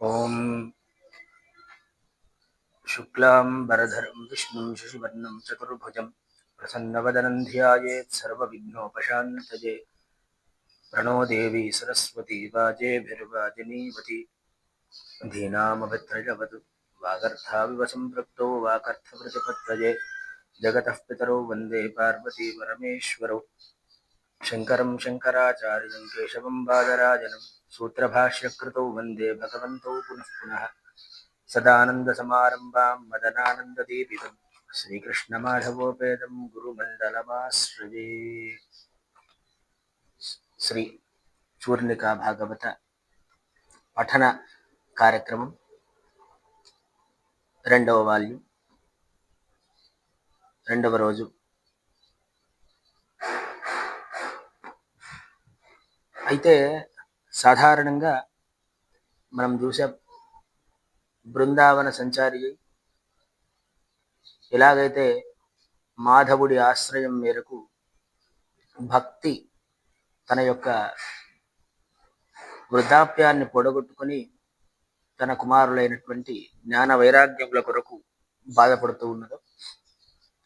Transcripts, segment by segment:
ॐ शुक्लाम्बरधरं विष्णुं शशिवर्णं चतुर्भुजं प्रसन्नवदनं ध्यायेत् सर्वविघ्नोपशान्तये प्रणो देवी सरस्वती वाजेभिर्वाजिनीवती धीनामभद्रजवतु वागर्थाविव सम्पृक्तौ वाकर्थप्रतिपत्तये जगतः पितरौ वन्दे पार्वती परमेश्वरौ शङ्करं शङ्कराचार्यं केशवं बादराजनं सूत्रभाष्यकृतौ वन्दे भगवन्तौ पुनः पुनः सदानन्दसमारम्भां मदनानन्ददीपितं श्रीकृष्णमाधवोपेदं गुरुमण्डलमाश्रये శ్రీ చూర్ణికా భాగవత పఠన కార్యక్రమం రెండవ వాల్యూమ్ రెండవ రోజు అయితే సాధారణంగా మనం చూసే బృందావన సంచారి ఎలాగైతే మాధవుడి ఆశ్రయం మేరకు భక్తి తన యొక్క వృద్ధాప్యాన్ని పొడగొట్టుకొని తన కుమారులైనటువంటి జ్ఞాన వైరాగ్యముల కొరకు బాధపడుతూ ఉన్నదో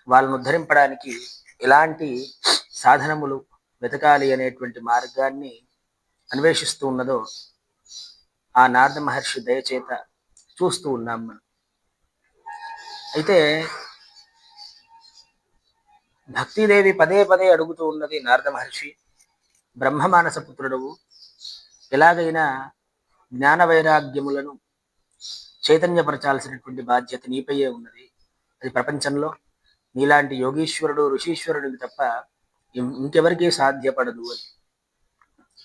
వాళ్ళను ఉద్ధరింపడానికి ఎలాంటి సాధనములు వెతకాలి అనేటువంటి మార్గాన్ని అన్వేషిస్తూ ఉన్నదో ఆ నారద మహర్షి దయచేత చూస్తూ ఉన్నాం మనం. అయితే భక్తిదేవి పదే పదే అడుగుతూ ఉన్నది నారద మహర్షి బ్రహ్మమానస పుత్రుడవు. ఎలాగైనా జ్ఞాన వైరాగ్యములను చైతన్యపరచాల్సినటువంటి బాధ్యత నీపయ్యే ఉన్నది. అది ప్రపంచంలో నీలాంటి యోగీశ్వరుడు ఋషీశ్వరుడికి తప్ప ఇంకెవరికీ సాధ్యపడదు అని.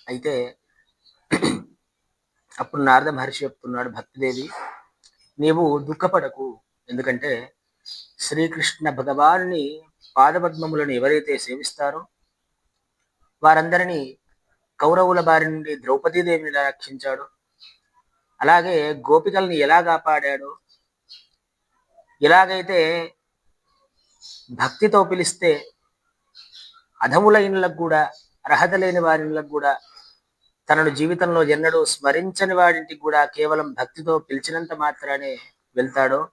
అయితే అప్పుడు నారద మహర్షి చెప్తున్నాడు భక్తిదేవి నీవు దుఃఖపడకు. ఎందుకంటే శ్రీకృష్ణ భగవాన్ని పాదపద్మములను ఎవరైతే సేవిస్తారో వారందరినీ కౌరవుల బారి నుండి ద్రౌపదీదేవిని ఎలా రక్షించాడు. అలాగే గోపికల్ని ఎలా కాపాడాడో ఎలాగైతే భక్తితో పిలిస్తే అధములైనలకు కూడా అర్హత లేని వారిలకు కూడా తనను జీవితంలో ఎన్నడూ స్మరించని వాడింటికి కూడా కేవలం భక్తితో పిలిచినంత మాత్రానే వెళ్తాడో?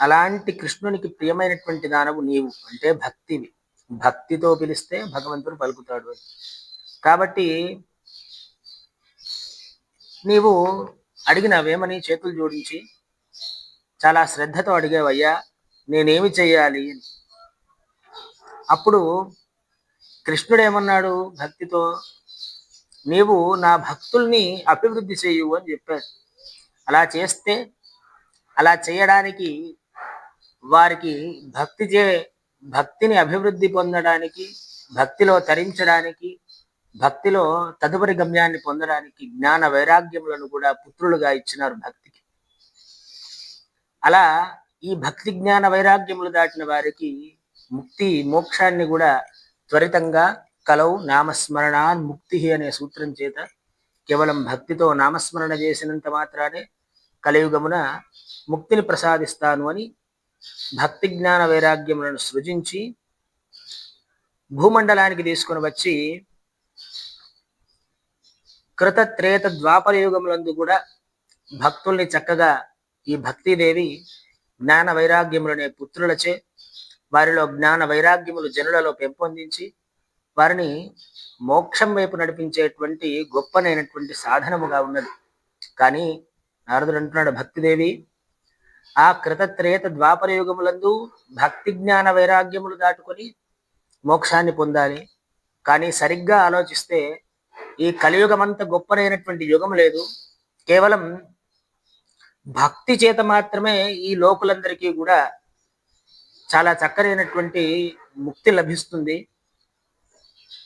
అలాంటి కృష్ణునికి ప్రియమైనటువంటి దానవు నీవు. అంటే భక్తివి. భక్తితో పిలిస్తే భగవంతుడు పలుకుతాడు అని. కాబట్టి నీవు అడిగినవేమని చేతులు జోడించి చాలా శ్రద్ధతో అడిగావయ్యా నేనేమి చెయ్యాలి అని. అప్పుడు కృష్ణుడు ఏమన్నాడు? భక్తితో నీవు నా భక్తుల్ని అభివృద్ధి చేయు అని చెప్పాడు. అలా చేస్తే అలా చేయడానికి వారికి భక్తి చే భక్తిని అభివృద్ధి పొందడానికి భక్తిలో తరించడానికి భక్తిలో తదుపరి గమ్యాన్ని పొందడానికి జ్ఞాన వైరాగ్యములను కూడా పుత్రులుగా ఇచ్చినారు భక్తికి. అలా ఈ భక్తి జ్ఞాన వైరాగ్యములు దాటిన వారికి ముక్తి మోక్షాన్ని కూడా త్వరితంగా కలవు నామస్మరణాన్ ముక్తి అనే సూత్రం చేత కేవలం భక్తితో నామస్మరణ చేసినంత మాత్రానే కలియుగమున ముక్తిని ప్రసాదిస్తాను అని భక్తి జ్ఞాన వైరాగ్యములను సృజించి భూమండలానికి తీసుకొని వచ్చి కృత త్రేత ద్వాపర యుగములందు కూడా భక్తుల్ని చక్కగా ఈ భక్తిదేవి జ్ఞాన వైరాగ్యములనే పుత్రులచే వారిలో జ్ఞాన వైరాగ్యములు జనులలో పెంపొందించి వారిని మోక్షం వైపు నడిపించేటువంటి గొప్పనైనటువంటి సాధనముగా ఉన్నది. కానీ నారదుడు అంటున్నాడు భక్తిదేవి ఆ కృతత్రేత ద్వాపర యుగములందు భక్తి జ్ఞాన వైరాగ్యములు దాటుకొని మోక్షాన్ని పొందాలి. కానీ సరిగ్గా ఆలోచిస్తే ఈ కలియుగమంత గొప్పనైనటువంటి యుగం లేదు. కేవలం భక్తి చేత మాత్రమే ఈ లోకులందరికీ కూడా చాలా చక్కనైనటువంటి ముక్తి లభిస్తుంది.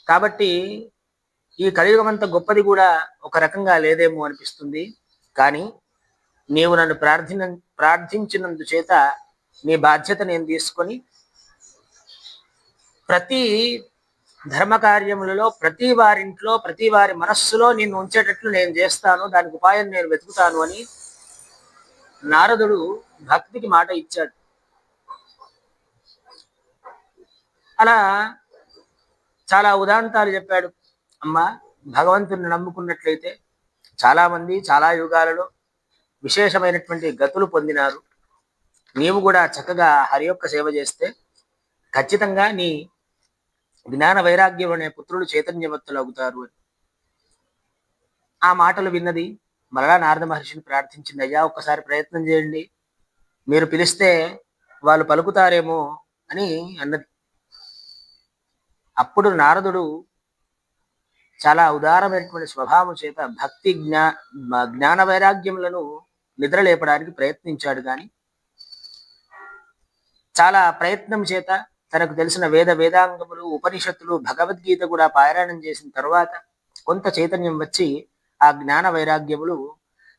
కాబట్టి ఈ కలియుగం అంత గొప్పది కూడా ఒక రకంగా లేదేమో అనిపిస్తుంది. కానీ నీవు నన్ను ప్రార్థిన ప్రార్థించినందు చేత నీ బాధ్యత నేను తీసుకొని ప్రతి ధర్మ కార్యములలో ప్రతి వారింట్లో ప్రతి వారి మనస్సులో నిన్ను ఉంచేటట్లు నేను చేస్తాను. దానికి ఉపాయం నేను వెతుకుతాను అని నారదుడు భక్తికి మాట ఇచ్చాడు. అలా చాలా ఉదాంతాలు చెప్పాడు. అమ్మ భగవంతుని నమ్ముకున్నట్లయితే చాలామంది చాలా యుగాలలో విశేషమైనటువంటి గతులు పొందినారు. నీవు కూడా చక్కగా హరి యొక్క సేవ చేస్తే ఖచ్చితంగా నీ జ్ఞాన వైరాగ్యం అనే పుత్రులు చైతన్యవత్తులు అవుతారు అని. ఆ మాటలు విన్నది మరలా నారద మహర్షిని ప్రార్థించింది అయ్యా ఒక్కసారి ప్రయత్నం చేయండి. మీరు పిలిస్తే వాళ్ళు పలుకుతారేమో అని అన్నది. అప్పుడు నారదుడు చాలా ఉదారమైనటువంటి స్వభావం చేత భక్తి జ్ఞా జ్ఞాన వైరాగ్యములను నిద్రలేపడానికి ప్రయత్నించాడు కానీ చాలా ప్రయత్నం చేత తనకు తెలిసిన వేద వేదాంగములు ఉపనిషత్తులు భగవద్గీత కూడా పారాయణం చేసిన తర్వాత కొంత చైతన్యం వచ్చి ఆ జ్ఞాన వైరాగ్యములు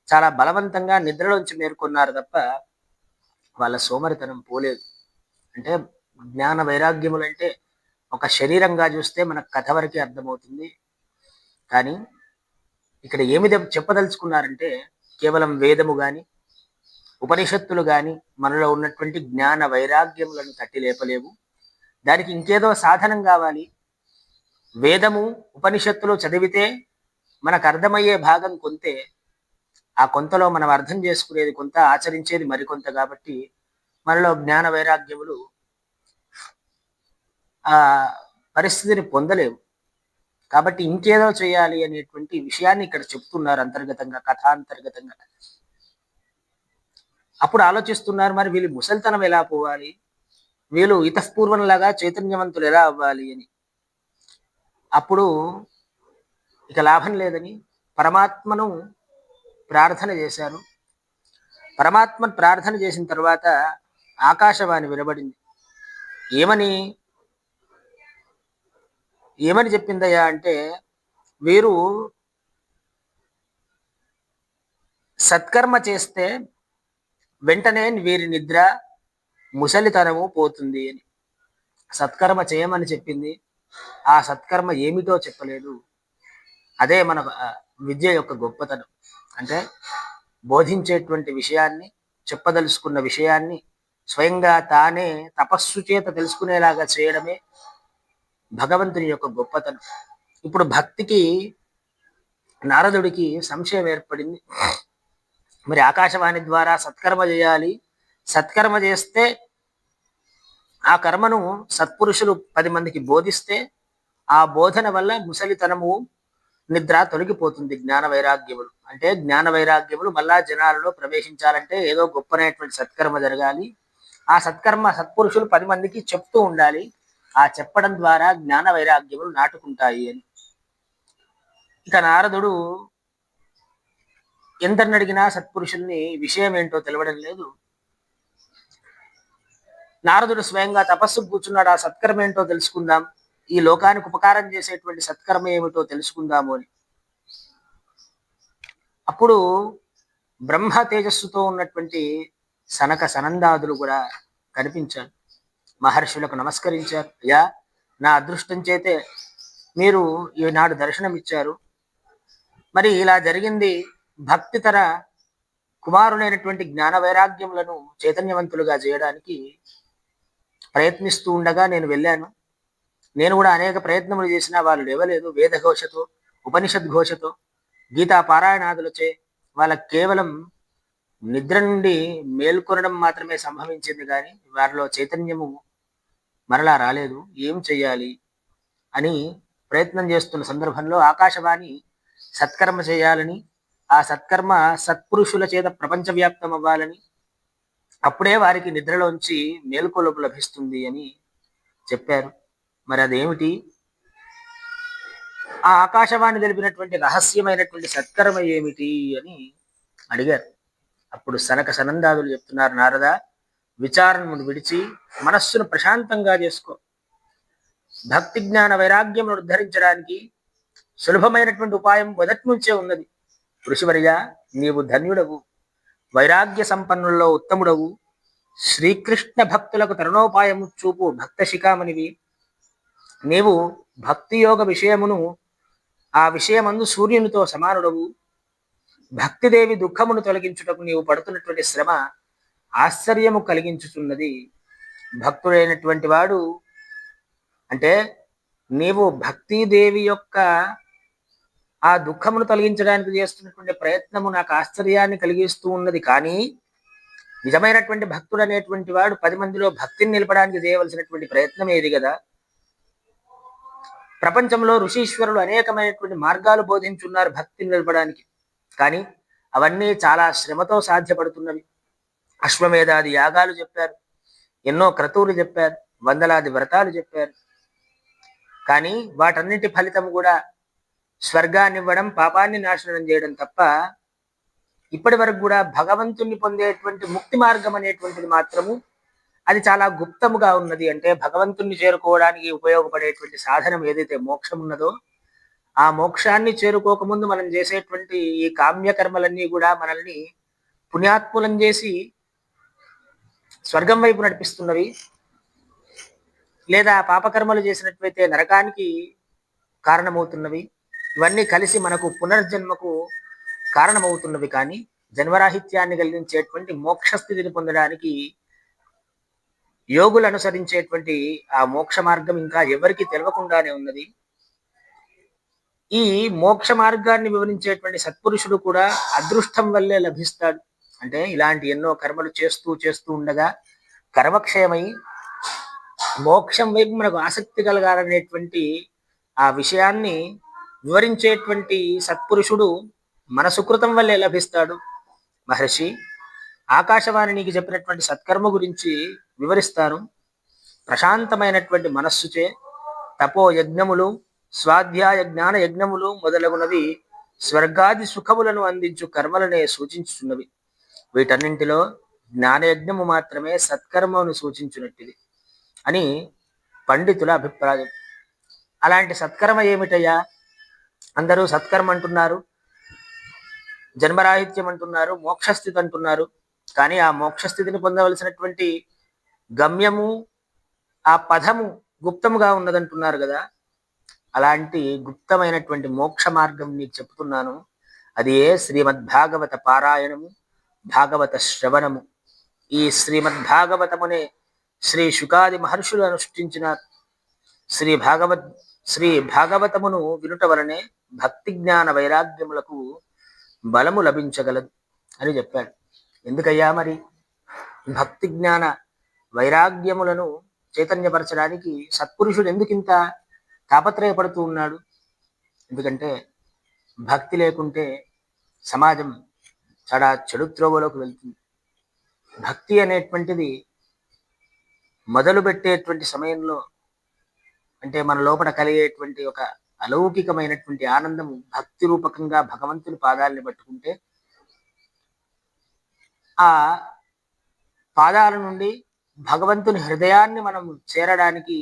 చాలా బలవంతంగా నిద్రలోంచి మేర్కొన్నారు తప్ప వాళ్ళ సోమరితనం పోలేదు. అంటే జ్ఞాన వైరాగ్యములంటే ఒక శరీరంగా చూస్తే మనకు కథ వరకే అర్థమవుతుంది. కానీ ఇక్కడ ఏమి చెప్పదలుచుకున్నారంటే కేవలం వేదము కానీ ఉపనిషత్తులు కానీ మనలో ఉన్నటువంటి జ్ఞాన వైరాగ్యములను తట్టి లేపలేవు. దానికి ఇంకేదో సాధనం కావాలి. వేదము ఉపనిషత్తులు చదివితే మనకు అర్థమయ్యే భాగం కొంతే. ఆ కొంతలో మనం అర్థం చేసుకునేది కొంత ఆచరించేది మరికొంత కాబట్టి మనలో జ్ఞాన వైరాగ్యములు పరిస్థితిని పొందలేవు. కాబట్టి ఇంకేదో చేయాలి అనేటువంటి విషయాన్ని ఇక్కడ చెప్తున్నారు అంతర్గతంగా కథాంతర్గతంగా. అప్పుడు ఆలోచిస్తున్నారు మరి వీళ్ళు ముసలితనం ఎలా పోవాలి? వీళ్ళు ఇతఃపూర్వంలాగా చైతన్యవంతులు ఎలా అవ్వాలి అని. అప్పుడు ఇక లాభం లేదని పరమాత్మను ప్రార్థన చేశారు. పరమాత్మను ప్రార్థన చేసిన తర్వాత ఆకాశవాణి వినబడింది. ఏమని? ఏమని చెప్పిందయ్యా అంటే వీరు సత్కర్మ చేస్తే వెంటనే వీరి నిద్ర ముసలితనము పోతుంది అని. సత్కర్మ చేయమని చెప్పింది. ఆ సత్కర్మ ఏమిటో చెప్పలేదు. అదే మన విద్య యొక్క గొప్పతనం. అంటే బోధించేటువంటి విషయాన్ని చెప్పదలుచుకున్న విషయాన్ని స్వయంగా తానే తపస్సు చేత తెలుసుకునేలాగా చేయడమే భగవంతుని యొక్క గొప్పతనం. ఇప్పుడు భక్తికి నారదుడికి సంశయం ఏర్పడింది. మరి ఆకాశవాణి ద్వారా సత్కర్మ చేయాలి. సత్కర్మ చేస్తే ఆ కర్మను సత్పురుషులు పది మందికి బోధిస్తే ఆ బోధన వల్ల ముసలితనము నిద్ర తొలగిపోతుంది జ్ఞాన వైరాగ్యములు. అంటే జ్ఞాన వైరాగ్యములు మళ్ళా జనాలలో ప్రవేశించాలంటే ఏదో గొప్పనైనటువంటి సత్కర్మ జరగాలి. ఆ సత్కర్మ సత్పురుషులు పది మందికి చెప్తూ ఉండాలి. ఆ చెప్పడం ద్వారా జ్ఞాన వైరాగ్యములు నాటుకుంటాయి అని. ఇక నారదుడు ఎంతని అడిగినా సత్పురుషుల్ని విషయం ఏంటో తెలవడం లేదు. నారదుడు స్వయంగా తపస్సు కూర్చున్నాడు. ఆ సత్కర్మ ఏంటో తెలుసుకుందాం. ఈ లోకానికి ఉపకారం చేసేటువంటి సత్కర్మ ఏమిటో తెలుసుకుందాము అని. అప్పుడు బ్రహ్మ తేజస్సుతో ఉన్నటువంటి సనక సనందాదులు కూడా కనిపించారు. మహర్షులకు నమస్కరించారు అయ్యా నా అదృష్టం చేతే మీరు ఈనాడు దర్శనమిచ్చారు. మరి ఇలా జరిగింది భక్తితర కుమారులైనటువంటి జ్ఞాన వైరాగ్యములను చైతన్యవంతులుగా చేయడానికి ప్రయత్నిస్తూ ఉండగా నేను వెళ్ళాను. నేను కూడా అనేక ప్రయత్నములు చేసినా వాళ్ళు లేవలేదు. వేద ఘోషతో ఘోషతో గీతా పారాయణాదులచే వాళ్ళకి కేవలం నిద్ర నుండి మేల్కొనడం మాత్రమే సంభవించింది కానీ వారిలో చైతన్యము మరలా రాలేదు. ఏం చెయ్యాలి? అని ప్రయత్నం చేస్తున్న సందర్భంలో ఆకాశవాణి సత్కర్మ చేయాలని ఆ సత్కర్మ సత్పురుషుల చేత ప్రపంచవ్యాప్తం అవ్వాలని అప్పుడే వారికి నిద్రలోంచి మేల్కొలుపు లభిస్తుంది అని చెప్పారు. మరి అదేమిటి? ఆ ఆకాశవాణి తెలిపినటువంటి రహస్యమైనటువంటి సత్కర్మ ఏమిటి అని అడిగారు. అప్పుడు సనక సనందాదులు చెప్తున్నారు నారద విచారణను విడిచి మనస్సును ప్రశాంతంగా చేసుకో. భక్తి జ్ఞాన వైరాగ్యం ఉద్ధరించడానికి సులభమైనటువంటి ఉపాయం మొదటి నుంచే ఉన్నది. ఋషివర్య నీవు ధన్యుడవు. వైరాగ్య సంపన్నుల్లో ఉత్తముడవు. శ్రీకృష్ణ భక్తులకు తరుణోపాయము చూపు భక్త శిఖామణివి. నీవు భక్తి యోగ విషయమును ఆ విషయమందు సూర్యునితో సమానుడవు. భక్తిదేవి దుఃఖమును తొలగించుటకు నీవు పడుతున్నటువంటి శ్రమ ఆశ్చర్యము కలిగించుతున్నది భక్తుడైనటువంటి వాడు. అంటే నీవు భక్తిదేవి యొక్క ఆ దుఃఖమును తొలగించడానికి చేస్తున్నటువంటి ప్రయత్నము నాకు ఆశ్చర్యాన్ని కలిగిస్తూ ఉన్నది. కానీ నిజమైనటువంటి భక్తుడు అనేటువంటి వాడు పది మందిలో భక్తిని నిలపడానికి చేయవలసినటువంటి ప్రయత్నం ఏది కదా? ప్రపంచంలో ఋషీశ్వరులు అనేకమైనటువంటి మార్గాలు బోధించున్నారు భక్తిని నిలపడానికి. కానీ అవన్నీ చాలా శ్రమతో సాధ్యపడుతున్నవి. అశ్వమేధాది యాగాలు చెప్పారు. ఎన్నో క్రతువులు చెప్పారు. వందలాది వ్రతాలు చెప్పారు. కానీ వాటన్నిటి ఫలితం కూడా స్వర్గాన్ని ఇవ్వడం పాపాన్ని నాశనం చేయడం తప్ప ఇప్పటి వరకు కూడా భగవంతుణ్ణి పొందేటువంటి ముక్తి మార్గం అనేటువంటిది మాత్రము అది చాలా గుప్తముగా ఉన్నది. అంటే భగవంతుణ్ణి చేరుకోవడానికి ఉపయోగపడేటువంటి సాధనం ఏదైతే మోక్షం ఉన్నదో ఆ మోక్షాన్ని చేరుకోకముందు మనం చేసేటువంటి ఈ కామ్యకర్మలన్నీ కూడా మనల్ని పుణ్యాత్ములం చేసి స్వర్గం వైపు నడిపిస్తున్నవి. లేదా పాపకర్మలు చేసినట్లయితే నరకానికి కారణమవుతున్నవి. ఇవన్నీ కలిసి మనకు పునర్జన్మకు కారణమవుతున్నవి కానీ జన్మరాహిత్యాన్ని కలిగించేటువంటి మోక్షస్థితిని పొందడానికి యోగులు అనుసరించేటువంటి ఆ మోక్ష మార్గం ఇంకా ఎవరికి తెలియకుండానే ఉన్నది. ఈ మోక్ష మార్గాన్ని వివరించేటువంటి సత్పురుషుడు కూడా అదృష్టం వల్లే లభిస్తాడు. అంటే ఇలాంటి ఎన్నో కర్మలు చేస్తూ చేస్తూ ఉండగా కర్మక్షయమై మోక్షం వైపు మనకు ఆసక్తి కలగాలనేటువంటి ఆ విషయాన్ని వివరించేటువంటి సత్పురుషుడు మన సుకృతం వల్లే లభిస్తాడు. మహర్షి ఆకాశవాణి నీకు చెప్పినటువంటి సత్కర్మ గురించి వివరిస్తాను ప్రశాంతమైనటువంటి మనస్సుచే తపో యజ్ఞములు స్వాధ్యాయ జ్ఞాన యజ్ఞములు మొదలగునవి స్వర్గాది సుఖములను అందించు కర్మలనే సూచించుతున్నవి వీటన్నింటిలో జ్ఞానయజ్ఞము మాత్రమే సత్కర్మను సూచించినట్టిది అని పండితుల అభిప్రాయం. అలాంటి సత్కర్మ ఏమిటయ్యా? అందరూ సత్కర్మ అంటున్నారు జన్మరాహిత్యం అంటున్నారు మోక్షస్థితి అంటున్నారు. కానీ ఆ మోక్షస్థితిని పొందవలసినటువంటి గమ్యము ఆ పదము గుప్తముగా ఉన్నదంటున్నారు కదా. అలాంటి గుప్తమైనటువంటి మోక్ష మార్గం నీకు చెప్తున్నాను. అది ఏ శ్రీమద్భాగవత పారాయణము భాగవత శ్రవణము. ఈ శ్రీమద్ భాగవతమునే శ్రీ శుకాది మహర్షులు అనుష్ఠించిన శ్రీ భాగవత్ శ్రీ భాగవతమును వినుట వలనే భక్తి జ్ఞాన వైరాగ్యములకు బలము లభించగలదు అని చెప్పాడు. ఎందుకయ్యా మరి? భక్తి జ్ఞాన వైరాగ్యములను చైతన్యపరచడానికి సత్పురుషుడు ఎందుకింత తాపత్రయపడుతూ ఉన్నాడు? ఎందుకంటే భక్తి లేకుంటే సమాజం చాలా చెడు త్రోవలోకి వెళ్తుంది. భక్తి అనేటువంటిది మొదలు పెట్టేటువంటి సమయంలో అంటే మన లోపల కలిగేటువంటి ఒక అలౌకికమైనటువంటి ఆనందము భక్తి రూపకంగా భగవంతుని పాదాలని పట్టుకుంటే ఆ పాదాల నుండి భగవంతుని హృదయాన్ని మనం చేరడానికి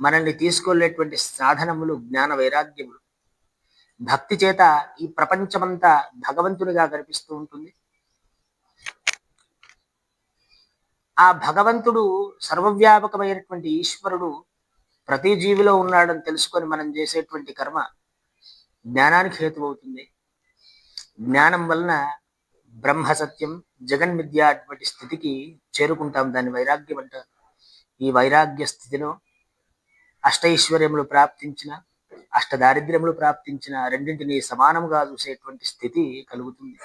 మనల్ని తీసుకెళ్ళేటువంటి సాధనములు జ్ఞాన వైరాగ్యములు. భక్తి చేత ఈ ప్రపంచమంతా భగవంతునిగా కనిపిస్తూ ఉంటుంది. ఆ భగవంతుడు సర్వవ్యాపకమైనటువంటి ఈశ్వరుడు ప్రతి జీవిలో ఉన్నాడని తెలుసుకొని మనం చేసేటువంటి కర్మ జ్ఞానానికి హేతువవుతుంది. జ్ఞానం వలన బ్రహ్మ సత్యం జగన్మిద్య అటువంటి స్థితికి చేరుకుంటాం. దాన్ని వైరాగ్యం అంటారు ఈ వైరాగ్య స్థితిలో అష్టైశ్వర్యములు ప్రాప్తించిన అష్టదారిద్ర్యములు ప్రాప్తించిన రెండింటినీ సమానంగా చూసేటువంటి స్థితి కలుగుతుంది.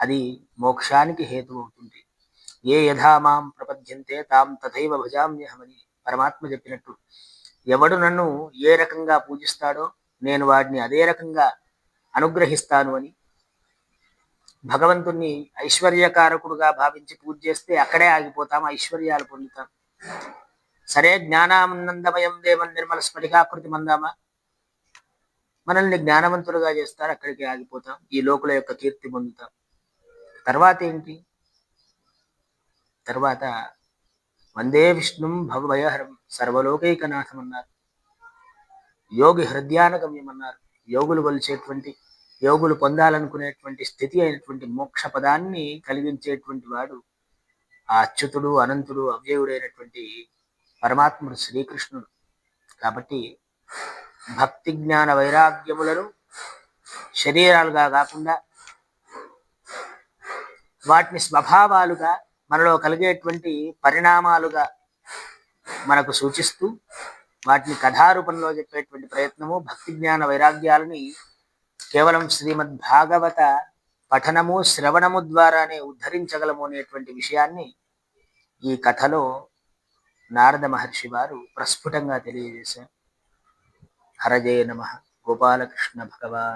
అది మోక్షానికి హేతు అవుతుంది ఏ యథా మాం ప్రపద్యంతే తాం తథైవ భజామ్యహమని పరమాత్మ చెప్పినట్టు ఎవడు నన్ను ఏ రకంగా పూజిస్తాడో నేను వాడిని అదే రకంగా అనుగ్రహిస్తాను అని భగవంతుణ్ణి ఐశ్వర్యకారకుడుగా భావించి పూజ చేస్తే అక్కడే ఆగిపోతాం ఐశ్వర్యాలు పొందుతాం. సరే జ్ఞానానందమయం దేవం నిర్మల స్ఫటికాకృతి మందామా. మనల్ని జ్ఞానవంతులుగా చేస్తారు అక్కడికి ఆగిపోతాం ఈ లోకుల యొక్క కీర్తి పొందుతాం. తర్వాత ఏంటి? తర్వాత వందే విష్ణుం భవభయహరం సర్వలోకైకనాథం అన్నారు యోగి హృదయానగమ్యం అన్నారు యోగులు కొలిచేటువంటి యోగులు పొందాలనుకునేటువంటి స్థితి అయినటువంటి మోక్ష పదాన్ని కలిగించేటువంటి వాడు ఆ అచ్యుతుడు అనంతుడు అవ్యయుడైనటువంటి పరమాత్ముడు శ్రీకృష్ణుడు. కాబట్టి భక్తి జ్ఞాన వైరాగ్యములను శరీరాలుగా కాకుండా వాటిని స్వభావాలుగా మనలో కలిగేటువంటి పరిణామాలుగా మనకు సూచిస్తూ వాటిని కథారూపంలో చెప్పేటువంటి ప్రయత్నము భక్తి జ్ఞాన వైరాగ్యాలని కేవలం శ్రీమద్ భాగవత పఠనము శ్రవణము ద్వారానే ఉద్ధరించగలము అనేటువంటి విషయాన్ని ఈ కథలో నారద మహర్షి వారు ప్రస్ఫుటంగా తెలియజేశారు. हरये नमः। गोपालकृष्णभगवान्